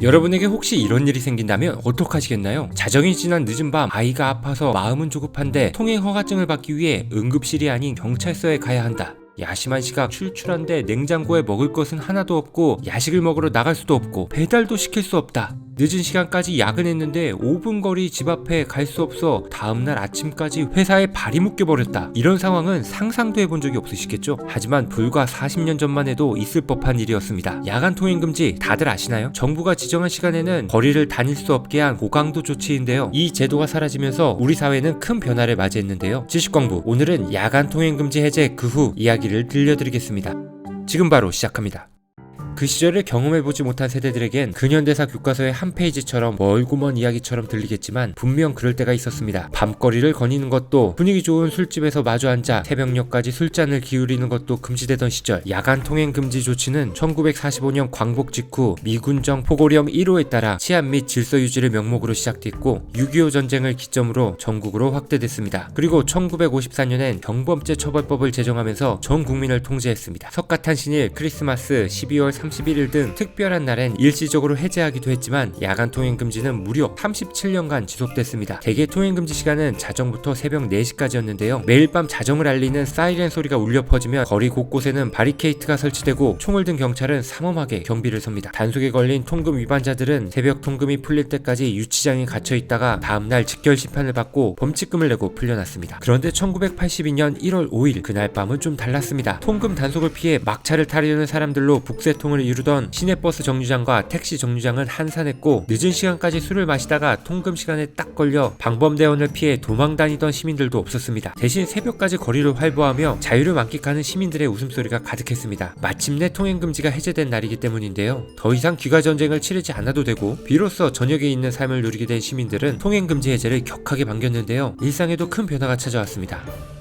여러분에게 혹시 이런 일이 생긴다면 어떡하시겠나요? 자정이 지난 늦은 밤 아이가 아파서 마음은 조급한데 통행 허가증을 받기 위해 응급실이 아닌 경찰서에 가야 한다. 야심한 시각 출출한데 냉장고에 먹을 것은 하나도 없고 야식을 먹으러 나갈 수도 없고 배달도 시킬 수 없다. 늦은 시간까지 야근했는데 5분 거리 집 앞에 갈 수 없어 다음날 아침까지 회사에 발이 묶여버렸다. 이런 상황은 상상도 해본 적이 없으시겠죠? 하지만 불과 40년 전만 해도 있을 법한 일이었습니다. 야간 통행 금지 다들 아시나요? 정부가 지정한 시간에는 거리를 다닐 수 없게 한 고강도 조치인데요. 이 제도가 사라지면서 우리 사회는 큰 변화를 맞이했는데요. 지식광부 오늘은 야간 통행 금지 해제 그 후 이야기를 들려드리겠습니다. 지금 바로 시작합니다. 그 시절을 경험해보지 못한 세대들에겐 근현대사 교과서의 한 페이지처럼 멀고 먼 이야기처럼 들리겠지만 분명 그럴 때가 있었습니다. 밤거리를 거니는 것도 분위기 좋은 술집에서 마주 앉아 새벽녘까지 술잔을 기울이는 것도 금지되던 시절 야간 통행 금지 조치는 1945년 광복 직후 미군정 포고령 1호에 따라 치안 및 질서 유지를 명목으로 시작됐고 6.25 전쟁을 기점으로 전국으로 확대됐습니다. 그리고 1954년엔 경범죄 처벌법을 제정하면서 전 국민을 통제했습니다. 석가탄신일, 크리스마스, 12월 31일 등 특별한 날엔 일시적으로 해제하기도 했지만 야간 통행 금지는 무려 37년간 지속됐습니다. 대개 통행 금지 시간은 자정부터 새벽 4시까지였는데요. 매일 밤 자정을 알리는 사이렌 소리가 울려 퍼지면 거리 곳곳에는 바리케이트가 설치되고 총을 든 경찰은 삼엄하게 경비를 섭니다. 단속에 걸린 통금 위반자들은 새벽 통금이 풀릴 때까지 유치장에 갇혀 있다가 다음날 직결 심판을 받고 범칙금을 내고 풀려났습니다. 그런데 1982년 1월 5일 그날 밤은 좀 달랐습니다. 통금 단속을 피해 막차를 타려는 사람들로 북새통을 이루던 시내버스 정류장과 택시 정류장은 한산했고 늦은 시간까지 술을 마시다가 통금 시간에 딱 걸려 방범대원을 피해 도망 다니던 시민들도 없었습니다. 대신 새벽까지 거리를 활보하며 자유를 만끽하는 시민들의 웃음소리가 가득했습니다. 마침내 통행 금지가 해제된 날이기 때문인데요. 더 이상 귀가 전쟁을 치르지 않아도 되고 비로소 저녁에 있는 삶을 누리게 된 시민들은 통행 금지 해제를 격하게 반겼는데요. 일상에도 큰 변화가 찾아왔습니다.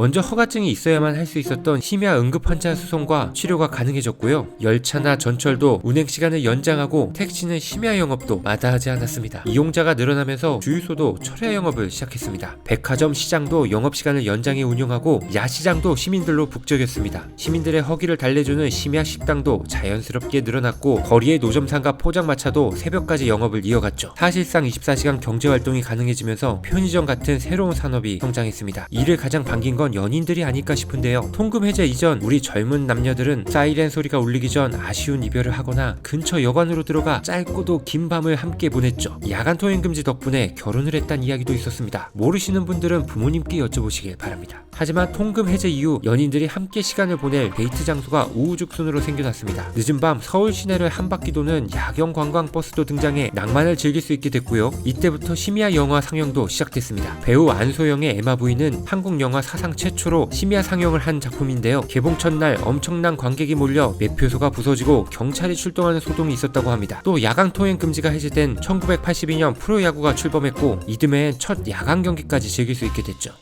먼저 허가증이 있어야만 할 수 있었던 심야 응급 환자 수송과 치료가 가능해졌고요. 열차나 전철도 운행 시간을 연장하고 택시는 심야 영업도 마다하지 않았습니다. 이용자가 늘어나면서 주유소도 철야 영업을 시작했습니다. 백화점 시장도 영업 시간을 연장해 운영하고 야시장도 시민들로 북적였습니다. 시민들의 허기를 달래주는 심야 식당도 자연스럽게 늘어났고 거리의 노점상과 포장마차도 새벽까지 영업을 이어갔죠. 사실상 24시간 경제 활동이 가능해지면서 편의점 같은 새로운 산업이 성장했습니다. 이를 가장 반긴 건 연인들이 아닐까 싶은데요. 통금 해제 이전 우리 젊은 남녀들은 사이렌 소리가 울리기 전 아쉬운 이별을 하거나 근처 여관으로 들어가 짧고도 긴 밤을 함께 보냈죠. 야간 통행 금지 덕분에 결혼을 했다는 이야기도 있었습니다. 모르시는 분들은 부모님께 여쭤보시길 바랍니다. 하지만 통금 해제 이후 연인들이 함께 시간을 보낼 데이트 장소가 우후죽순으로 생겨났습니다. 늦은 밤 서울 시내를 한 바퀴 도는 야경 관광 버스도 등장해 낭만을 즐길 수 있게 됐고요. 이때부터 심야 영화 상영도 시작됐습니다. 배우 안소영의 에마 부인은 한국 영화 사상 최초로 심야 상영을 한 작품인데요. 개봉 첫날 엄청난 관객이 몰려 매표소가 부서지고 경찰이 출동하는 소동이 있었다고 합니다. 또 야간 통행 금지가 해제된 1982년 프로야구가 출범했고 이듬해엔 첫 야간 경기까지 즐길 수 있게 됐죠.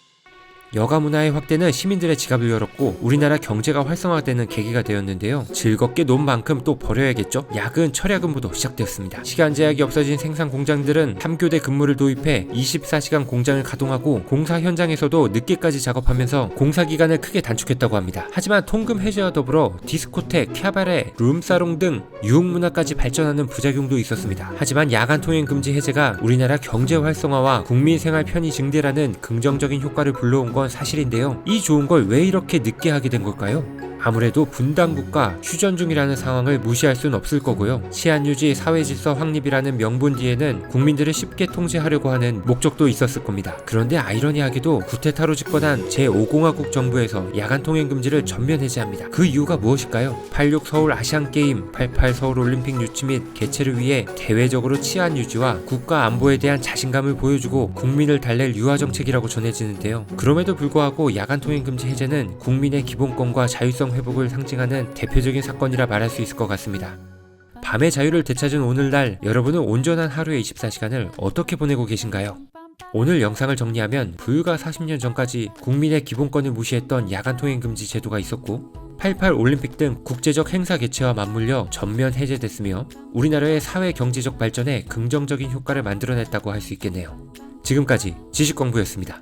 여가 문화의 확대는 시민들의 지갑을 열었고 우리나라 경제가 활성화되는 계기가 되었는데요. 즐겁게 논 만큼 또 버려야겠죠. 야근, 철야근무도 시작되었습니다. 시간 제약이 없어진 생산 공장들은 3교대 근무를 도입해 24시간 공장을 가동하고 공사 현장에서도 늦게까지 작업하면서 공사 기간을 크게 단축했다고 합니다. 하지만 통금 해제와 더불어 디스코텍, 캬바레, 룸사롱 등 유흥 문화까지 발전하는 부작용도 있었습니다. 하지만 야간 통행 금지 해제가 우리나라 경제 활성화와 국민 생활 편의 증대라는 긍정적인 효과를 불러온 건 사실인데요. 이 좋은 걸 왜 이렇게 늦게 하게 된 걸까요? 아무래도 분단국가 휴전 중이라는 상황을 무시할 순 없을 거고요. 치안 유지, 사회 질서 확립이라는 명분 뒤에는 국민들을 쉽게 통제하려고 하는 목적도 있었을 겁니다. 그런데 아이러니하게도 구테타로 집권한 제5공화국 정부에서 야간 통행 금지를 전면 해제합니다. 그 이유가 무엇일까요? 86 서울 아시안 게임, 88 서울 올림픽 유치 및 개최를 위해 대외적으로 치안 유지와 국가 안보에 대한 자신감을 보여주고 국민을 달랠 유화 정책이라고 전해지는데요. 그럼에도 불구하고 야간 통행 금지 해제는 국민의 기본권과 자율성 회복을 상징하는 대표적인 사건이라 말할 수 있을 것 같습니다. 밤의 자유를 되찾은 오늘날 여러분은 온전한 하루의 24시간을 어떻게 보내고 계신가요? 오늘 영상을 정리하면 불과 40년 전까지 국민의 기본권을 무시했던 야간 통행 금지 제도가 있었고 88 올림픽 등 국제적 행사 개최와 맞물려 전면 해제됐으며 우리나라의 사회 경제적 발전에 긍정적인 효과를 만들어냈다고 할 수 있겠네요. 지금까지 지식공부였습니다.